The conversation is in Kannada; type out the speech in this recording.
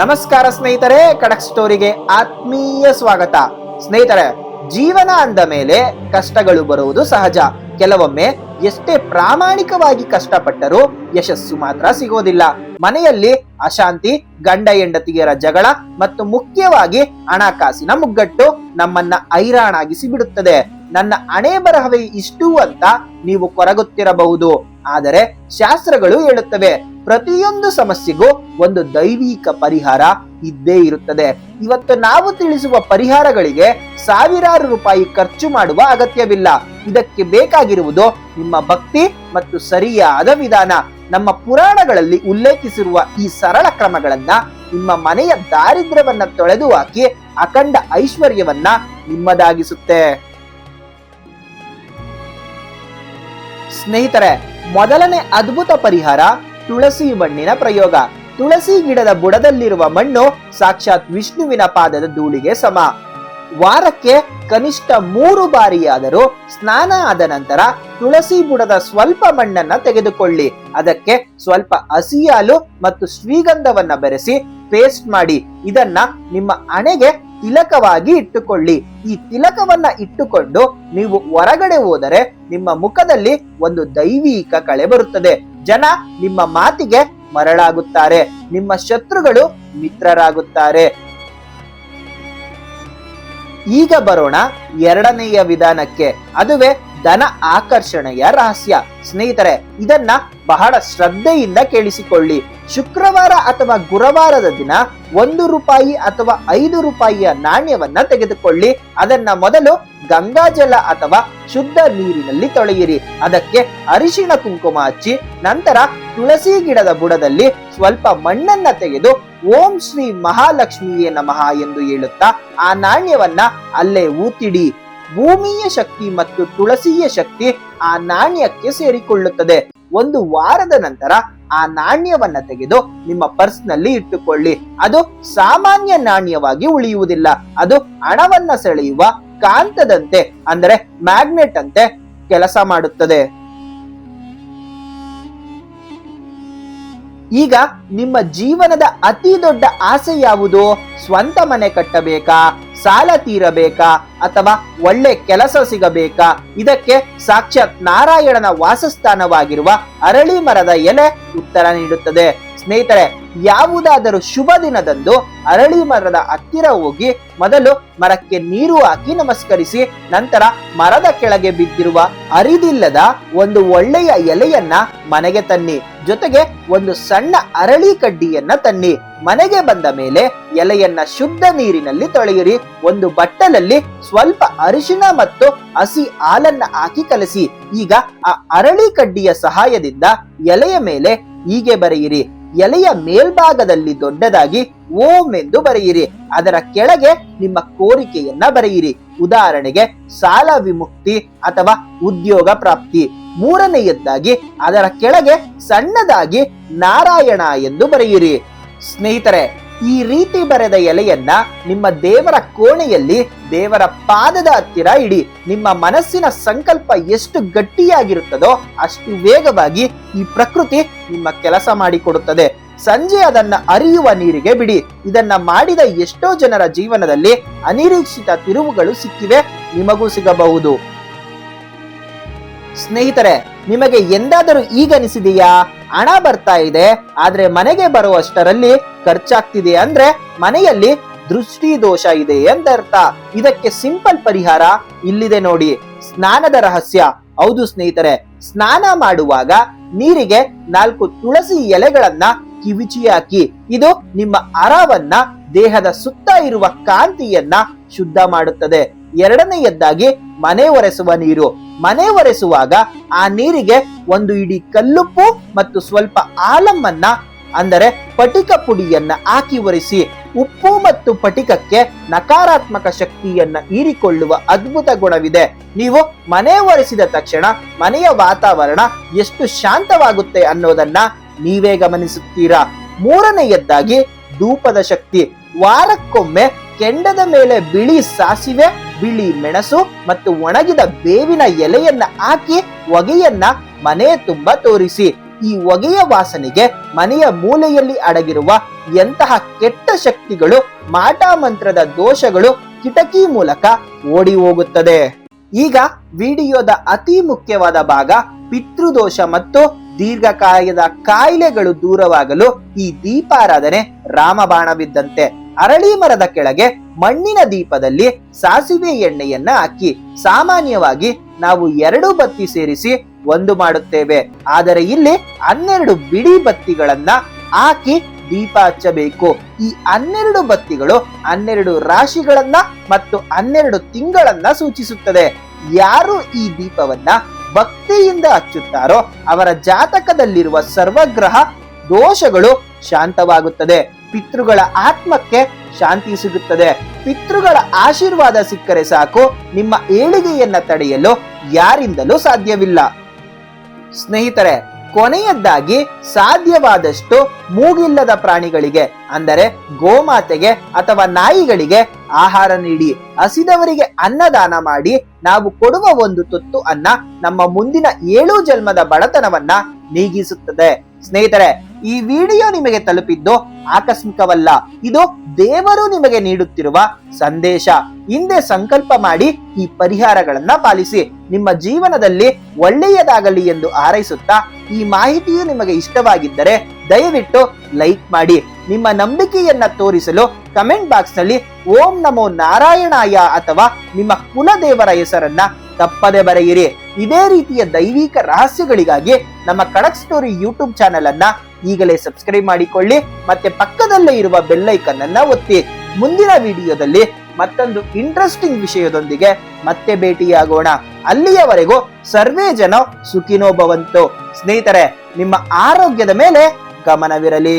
ನಮಸ್ಕಾರ ಸ್ನೇಹಿತರೆ, ಕಡಕ್ ಸ್ಟೋರಿಗೆ ಆತ್ಮೀಯ ಸ್ವಾಗತ. ಸ್ನೇಹಿತರೆ, ಜೀವನ ಅಂದ ಮೇಲೆ ಕಷ್ಟಗಳು ಬರುವುದು ಸಹಜ. ಕೆಲವೊಮ್ಮೆ ಎಷ್ಟೇ ಪ್ರಾಮಾಣಿಕವಾಗಿ ಕಷ್ಟಪಟ್ಟರೂ ಯಶಸ್ಸು ಮಾತ್ರ ಸಿಗೋದಿಲ್ಲ. ಮನೆಯಲ್ಲಿ ಅಶಾಂತಿ, ಗಂಡ ಹೆಂಡತಿಯರ ಜಗಳ ಮತ್ತು ಮುಖ್ಯವಾಗಿ ಹಣಕಾಸಿನ ಮುಗ್ಗಟ್ಟು ನಮ್ಮನ್ನ ಐರಾಣಾಗಿಸಿ ಬಿಡುತ್ತದೆ. ನನ್ನ ಅಣೆ ಬರಹವೇ ಇಷ್ಟು ಅಂತ ನೀವು ಕೊರಗುತ್ತಿರಬಹುದು. ಆದರೆ ಶಾಸ್ತ್ರಗಳು ಹೇಳುತ್ತವೆ, ಪ್ರತಿಯೊಂದು ಸಮಸ್ಯೆಗೂ ಒಂದು ದೈವಿಕ ಪರಿಹಾರ ಇದ್ದೇ ಇರುತ್ತದೆ. ಇವತ್ತು ನಾವು ತಿಳಿಸುವ ಪರಿಹಾರಗಳಿಗೆ ಸಾವಿರಾರು ರೂಪಾಯಿ ಖರ್ಚು ಮಾಡುವ ಅಗತ್ಯವಿಲ್ಲ. ಇದಕ್ಕೆ ಬೇಕಾಗಿರುವುದು ನಿಮ್ಮ ಭಕ್ತಿ ಮತ್ತು ಸರಿಯಾದ ವಿಧಾನ. ನಮ್ಮ ಪುರಾಣಗಳಲ್ಲಿ ಉಲ್ಲೇಖಿಸಿರುವ ಈ ಸರಳ ಕ್ರಮಗಳನ್ನ ನಿಮ್ಮ ಮನೆಯ ದಾರಿದ್ರ್ಯವನ್ನ ತೊಳೆದು ಹಾಕಿ ಅಖಂಡ ಐಶ್ವರ್ಯವನ್ನ ನಿಮ್ಮದಾಗಿಸುತ್ತೆ. ಸ್ನೇಹಿತರೆ, ಮೊದಲನೇ ಅದ್ಭುತ ಪರಿಹಾರ ತುಳಸಿ ಮಣ್ಣಿನ ಪ್ರಯೋಗ. ತುಳಸಿ ಗಿಡದ ಬುಡದಲ್ಲಿರುವ ಮಣ್ಣು ಸಾಕ್ಷಾತ್ ವಿಷ್ಣುವಿನ ಪಾದದ ಧೂಳಿಗೆ ಸಮ. ವಾರಕ್ಕೆ ಕನಿಷ್ಠ ಮೂರು ಬಾರಿಯಾದರೂ ಸ್ನಾನ ಆದ ನಂತರ ತುಳಸಿ ಬುಡದ ಸ್ವಲ್ಪ ಮಣ್ಣನ್ನ ತೆಗೆದುಕೊಳ್ಳಿ. ಅದಕ್ಕೆ ಸ್ವಲ್ಪ ಹಸಿಯಾಲು ಮತ್ತು ಶ್ರೀಗಂಧವನ್ನ ಬೆರೆಸಿ ಪೇಸ್ಟ್ ಮಾಡಿ. ಇದನ್ನ ನಿಮ್ಮ ಹಣೆಗೆ ತಿಲಕವಾಗಿ ಇಟ್ಟುಕೊಳ್ಳಿ. ಈ ತಿಲಕವನ್ನ ಇಟ್ಟುಕೊಂಡು ನೀವು ಹೊರಗಡೆ ಹೋದರೆ ನಿಮ್ಮ ಮುಖದಲ್ಲಿ ಒಂದು ದೈವಿಕ ಕಳೆ ಬರುತ್ತದೆ. ಜನ ನಿಮ್ಮ ಮಾತಿಗೆ ಮರಳಾಗುತ್ತಾರೆ. ನಿಮ್ಮ ಶತ್ರುಗಳು ಮಿತ್ರರಾಗುತ್ತಾರೆ. ಈಗ ಬರೋಣ ಎರಡನೆಯ ವಿಧಾನಕ್ಕೆ. ಅದುವೇ ಧನ ಆಕರ್ಷಣೆಯ ರಹಸ್ಯ. ಸ್ನೇಹಿತರೆ, ಇದನ್ನ ಬಹಳ ಶ್ರದ್ಧೆಯಿಂದ ಕೇಳಿಸಿಕೊಳ್ಳಿ. ಶುಕ್ರವಾರ ಅಥವಾ ಗುರುವಾರದ ದಿನ ಒಂದು ರೂಪಾಯಿ ಅಥವಾ ಐದು ರೂಪಾಯಿಯ ನಾಣ್ಯವನ್ನ ತೆಗೆದುಕೊಳ್ಳಿ. ಅದನ್ನ ಮೊದಲು ಗಂಗಾಜಲ ಅಥವಾ ಶುದ್ಧ ನೀರಿನಲ್ಲಿ ತೊಳೆಯಿರಿ. ಅದಕ್ಕೆ ಅರಿಶಿಣ ಕುಂಕುಮ ಹಚ್ಚಿ, ನಂತರ ತುಳಸಿ ಗಿಡದ ಬುಡದಲ್ಲಿ ಸ್ವಲ್ಪ ಮಣ್ಣನ್ನ ತೆಗೆದು ಓಂ ಶ್ರೀ ಮಹಾಲಕ್ಷ್ಮಿಯೇ ನಮಃ ಎಂದು ಹೇಳುತ್ತಾ ಆ ನಾಣ್ಯವನ್ನ ಅಲ್ಲೇ ಊತಿಡಿ. ಭೂಮಿಯ ಶಕ್ತಿ ಮತ್ತು ತುಳಸಿಯ ಶಕ್ತಿ ಆ ನಾಣ್ಯಕ್ಕೆ ಸೇರಿಕೊಳ್ಳುತ್ತದೆ. ಒಂದು ವಾರದ ನಂತರ ಆ ನಾಣ್ಯವನ್ನ ತೆಗೆದು ನಿಮ್ಮ ಪರ್ಸ್ನಲ್ಲಿ ಇಟ್ಟುಕೊಳ್ಳಿ. ಅದು ಸಾಮಾನ್ಯ ನಾಣ್ಯವಾಗಿ ಉಳಿಯುವುದಿಲ್ಲ. ಅದು ಹಣವನ್ನ ಸೆಳೆಯುವ ಕಾಂತದಂತೆ, ಅಂದರೆ ಮ್ಯಾಗ್ನೆಟ್ ಅಂತೆ, ಕೆಲಸ ಮಾಡುತ್ತದೆ. ಈಗ ನಿಮ್ಮ ಜೀವನದ ಅತಿ ದೊಡ್ಡ ಆಸೆ ಯಾವುದು? ಸ್ವಂತ ಮನೆ ಕಟ್ಟಬೇಕಾ, ಸಾಲ ತೀರಬೇಕಾ ಅಥವಾ ಒಳ್ಳೆ ಕೆಲಸ ಸಿಗಬೇಕಾ? ಇದಕ್ಕೆ ಸಾಕ್ಷಾತ್ ನಾರಾಯಣನ ವಾಸಸ್ಥಾನವಾಗಿರುವ ಅರಳಿ ಮರದ ಎಲೆ ಉತ್ತರ ನೀಡುತ್ತದೆ. ಸ್ನೇಹಿತರೆ, ಯಾವುದಾದರೂ ಶುಭ ದಿನದಂದು ಅರಳಿ ಮರದ ಹತ್ತಿರ ಹೋಗಿ ಮೊದಲು ಮರಕ್ಕೆ ನೀರು ಹಾಕಿ ನಮಸ್ಕರಿಸಿ, ನಂತರ ಮರದ ಕೆಳಗೆ ಬಿದ್ದಿರುವ ಅರಿದಿಲ್ಲದ ಒಂದು ಒಳ್ಳೆಯ ಎಲೆಯನ್ನ ಮನೆಗೆ ತನ್ನಿ. ಜೊತೆಗೆ ಒಂದು ಸಣ್ಣ ಅರಳಿ ಕಡ್ಡಿಯನ್ನ ತನ್ನಿ. ಮನೆಗೆ ಬಂದ ಮೇಲೆ ಎಲೆಯನ್ನ ಶುದ್ಧ ನೀರಿನಲ್ಲಿ ತೊಳೆಯಿರಿ. ಒಂದು ಬಟ್ಟಲಲ್ಲಿ ಸ್ವಲ್ಪ ಅರಿಶಿನ ಮತ್ತು ಹಸಿ ಹಾಲನ್ನ ಹಾಕಿ ಕಲಸಿ. ಈಗ ಆ ಅರಳಿ ಕಡ್ಡಿಯ ಸಹಾಯದಿಂದ ಎಲೆಯ ಮೇಲೆ ಹೀಗೆ ಬರೆಯಿರಿ. ಎಲೆಯ ಮೇಲ್ಭಾಗದಲ್ಲಿ ದೊಡ್ಡದಾಗಿ ಓಂ ಎಂದು ಬರೆಯಿರಿ. ಅದರ ಕೆಳಗೆ ನಿಮ್ಮ ಕೋರಿಕೆಯನ್ನ ಬರೆಯಿರಿ. ಉದಾಹರಣೆಗೆ ಸಾಲ ವಿಮುಕ್ತಿ ಅಥವಾ ಉದ್ಯೋಗ ಪ್ರಾಪ್ತಿ. ಮೂರನೆಯದ್ದಾಗಿ ಅದರ ಕೆಳಗೆ ಸಣ್ಣದಾಗಿ ನಾರಾಯಣ ಎಂದು ಬರೆಯಿರಿ. ಸ್ನೇಹಿತರೆ, ಈ ರೀತಿ ಬರೆದ ಎಲೆಯನ್ನ ನಿಮ್ಮ ದೇವರ ಕೋಣೆಯಲ್ಲಿ, ದೇವರ ಪಾದದ ಹತ್ತಿರ ಇಡಿ. ನಿಮ್ಮ ಮನಸ್ಸಿನ ಸಂಕಲ್ಪ ಎಷ್ಟು ಗಟ್ಟಿಯಾಗಿರುತ್ತದೋ ಅಷ್ಟು ವೇಗವಾಗಿ ಈ ಪ್ರಕೃತಿ ನಿಮ್ಮ ಕೆಲಸ ಮಾಡಿಕೊಡುತ್ತದೆ. ಸಂಜೆ ಅದನ್ನ ಅರಿಯುವ ನೀರಿಗೆ ಬಿಡಿ. ಇದನ್ನ ಮಾಡಿದ ಎಷ್ಟೋ ಜನರ ಜೀವನದಲ್ಲಿ ಅನಿರೀಕ್ಷಿತ ತಿರುವುಗಳು ಸಿಕ್ಕಿವೆ. ನಿಮಗೂ ಸಿಗಬಹುದು. ಸ್ನೇಹಿತರೆ ನಿಮಗೆ ಎಂದಾದರೂ ಈಗ ಅನಿಸಿದೆಯಾ? ಹಣ ಬರ್ತಾ ಇದೆ, ಆದ್ರೆ ಮನೆಗೆ ಬರುವಷ್ಟರಲ್ಲಿ ಖರ್ಚಾಗ್ತಿದೆ ಅಂದ್ರೆ ಮನೆಯಲ್ಲಿ ದೃಷ್ಟಿ ದೋಷ ಇದೆ ಎಂದರ್ಥ ಇದಕ್ಕೆ ಸಿಂಪಲ್ ಪರಿಹಾರ ಇಲ್ಲಿದೆ ನೋಡಿ. ಸ್ನಾನದ ರಹಸ್ಯ. ಹೌದು ಸ್ನೇಹಿತರೆ, ಸ್ನಾನ ಮಾಡುವಾಗ ನೀರಿಗೆ ನಾಲ್ಕು ತುಳಸಿ ಎಲೆಗಳನ್ನ ಕಿವಿಚಿ ಹಾಕಿ ಇದು ನಿಮ್ಮ ಅರವನ್ನ ದೇಹದ ಸುತ್ತ ಇರುವ ಕಾಂತಿಯನ್ನ ಶುದ್ಧ ಮಾಡುತ್ತದೆ. ಎರಡನೆಯದ್ದಾಗಿ ಮನೆ ಒರೆಸುವ ನೀರು. ಮನೆ ಒರೆಸುವಾಗ ಆ ನೀರಿಗೆ ಒಂದು ಇಡೀ ಕಲ್ಲುಪ್ಪು ಮತ್ತು ಸ್ವಲ್ಪ ಆಲಮ್ಮನ್ನ, ಅಂದರೆ ಪಟಿಕ ಪುಡಿಯನ್ನ ಹಾಕಿ ಒರೆಸಿ, ಉಪ್ಪು ಮತ್ತು ಪಟಿಕಕ್ಕೆ ನಕಾರಾತ್ಮಕ ಶಕ್ತಿಯನ್ನ ಹೀರಿಕೊಳ್ಳುವ ಅದ್ಭುತ ಗುಣವಿದೆ. ನೀವು ಮನೆ ಒರೆಸಿದ ತಕ್ಷಣ ಮನೆಯ ವಾತಾವರಣ ಎಷ್ಟು ಶಾಂತವಾಗುತ್ತೆ ಅನ್ನೋದನ್ನ ನೀವೇ ಗಮನಿಸುತ್ತೀರಾ? ಮೂರನೆಯದ್ದಾಗಿ ಧೂಪದ ಶಕ್ತಿ. ವಾರಕ್ಕೊಮ್ಮೆ ಕೆಂಡದ ಮೇಲೆ ಬಿಳಿ ಸಾಸಿವೆ ಬಿಳಿ ಮೆಣಸು ಮತ್ತು ಒಣಗಿದ ಬೇವಿನ ಎಲೆಯನ್ನ ಹಾಕಿ ಹೊಗೆಯನ್ನ ಮನೆ ತುಂಬ ತೋರಿಸಿ. ಈ ಹೊಗೆಯ ವಾಸನೆಗೆ ಮನೆಯ ಮೂಲೆಯಲ್ಲಿ ಅಡಗಿರುವ ಎಂತಹ ಕೆಟ್ಟ ಶಕ್ತಿಗಳು, ಮಾಟ ಮಂತ್ರದ ದೋಷಗಳು ಕಿಟಕಿ ಮೂಲಕ ಓಡಿ ಹೋಗುತ್ತದೆ. ಈಗ ವಿಡಿಯೋದ ಅತಿ ಮುಖ್ಯವಾದ ಭಾಗ ಪಿತೃದೋಷ ಮತ್ತು ದೀರ್ಘಕಾಯದ ಕಾಯಿಲೆಗಳು ದೂರವಾಗಲು ಈ ದೀಪಾರಾಧನೆ ರಾಮಬಾಣವಿದ್ದಂತೆ ಅರಳಿ ಮರದ ಕೆಳಗೆ ಮಣ್ಣಿನ ದೀಪದಲ್ಲಿ ಸಾಸಿವೆ ಎಣ್ಣೆಯನ್ನ ಹಾಕಿ ಸಾಮಾನ್ಯವಾಗಿ ನಾವು ಎರಡು ಬತ್ತಿ ಸೇರಿಸಿ ಒಂದು ಮಾಡುತ್ತೇವೆ. ಆದರೆ ಇಲ್ಲಿ ಹನ್ನೆರಡು ಬಿಡಿ ಬತ್ತಿಗಳನ್ನ ಹಾಕಿ ದೀಪ ಹಚ್ಚಬೇಕು. ಈ ಹನ್ನೆರಡು ಬತ್ತಿಗಳು ಹನ್ನೆರಡು ರಾಶಿಗಳನ್ನ ಮತ್ತು ಹನ್ನೆರಡು ತಿಂಗಳನ್ನ ಸೂಚಿಸುತ್ತದೆ. ಯಾರು ಈ ದೀಪವನ್ನ ಭಕ್ತಿಯಿಂದ ಹಚ್ಚುತ್ತಾರೋ ಅವರ ಜಾತಕದಲ್ಲಿರುವ ಸರ್ವಗ್ರಹ ದೋಷಗಳು ಶಾಂತವಾಗುತ್ತದೆ. ಪಿತೃಗಳ ಆತ್ಮಕ್ಕೆ ಶಾಂತಿ ಸಿಗುತ್ತದೆ. ಪಿತೃಗಳ ಆಶೀರ್ವಾದ ಸಿಕ್ಕರೆ ಸಾಕು. ನಿಮ್ಮ ಏಳಿಗೆಯನ್ನ ತಡೆಯಲು ಯಾರಿಂದಲೂ ಸಾಧ್ಯವಿಲ್ಲ. ಸ್ನೇಹಿತರೆ ಕೊನೆಯದ್ದಾಗಿ ಸಾಧ್ಯವಾದಷ್ಟು ಮೂಗಿಲ್ಲದ ಪ್ರಾಣಿಗಳಿಗೆ, ಅಂದರೆ ಗೋಮಾತೆಗೆ ಅಥವಾ ನಾಯಿಗಳಿಗೆ ಆಹಾರ ನೀಡಿ, ಹಸಿದವರಿಗೆ ಅನ್ನದಾನ ಮಾಡಿ, ನಾವು ಕೊಡುವ ಒಂದು ತುತ್ತು ಅನ್ನ ನಮ್ಮ ಮುಂದಿನ ಏಳು ಜನ್ಮದ ಬಡತನವನ್ನ ನೀಗಿಸುತ್ತದೆ. ಸ್ನೇಹಿತರೆ, ಈ ವಿಡಿಯೋ ನಿಮಗೆ ತಲುಪಿದ್ದು ಆಕಸ್ಮಿಕವಲ್ಲ, ಇದು ದೇವರು ನಿಮಗೆ ನೀಡುತ್ತಿರುವ ಸಂದೇಶ. ಹಿಂದೆ ಸಂಕಲ್ಪ ಮಾಡಿ ಈ ಪರಿಹಾರಗಳನ್ನ ಪಾಲಿಸಿ. ನಿಮ್ಮ ಜೀವನದಲ್ಲಿ ಒಳ್ಳೆಯದಾಗಲಿ ಎಂದು ಹಾರೈಸುತ್ತಾ ಈ ಮಾಹಿತಿಯು ನಿಮಗೆ ಇಷ್ಟವಾಗಿದ್ದರೆ ದಯವಿಟ್ಟು ಲೈಕ್ ಮಾಡಿ. ನಿಮ್ಮ ನಂಬಿಕೆಯನ್ನ ತೋರಿಸಲು ಕಮೆಂಟ್ ಬಾಕ್ಸ್ನಲ್ಲಿ ಓಂ ನಮೋ ನಾರಾಯಣಾಯ ಅಥವಾ ನಿಮ್ಮ ಕುಲದೇವರ ಹೆಸರನ್ನ ತಪ್ಪದೆ ಬರೆಯಿರಿ. ಇದೇ ರೀತಿಯ ದೈವಿಕ ರಹಸ್ಯಗಳಿಗಾಗಿ ನಮ್ಮ ಕಡಕ್ ಸ್ಟೋರಿ ಯೂಟ್ಯೂಬ್ ಚಾನೆಲ್ ಅನ್ನ ಈಗಲೇ ಸಬ್ಸ್ಕ್ರೈಬ್ ಮಾಡಿಕೊಳ್ಳಿ. ಮತ್ತೆ ಪಕ್ಕದಲ್ಲೇ ಇರುವ ಬೆಲ್ಲೈಕನ್ ಅನ್ನ ಒತ್ತಿ. ಮುಂದಿನ ವಿಡಿಯೋದಲ್ಲಿ ಮತ್ತೊಂದು ಇಂಟ್ರೆಸ್ಟಿಂಗ್ ವಿಷಯದೊಂದಿಗೆ ಮತ್ತೆ ಭೇಟಿಯಾಗೋಣ. ಅಲ್ಲಿಯವರೆಗೂ ಸರ್ವೇ ಜನ ಸುಖಿನೋ ಭವಂತು. ಸ್ನೇಹಿತರೆ, ನಿಮ್ಮ ಆರೋಗ್ಯದ ಮೇಲೆ ಗಮನವಿರಲಿ.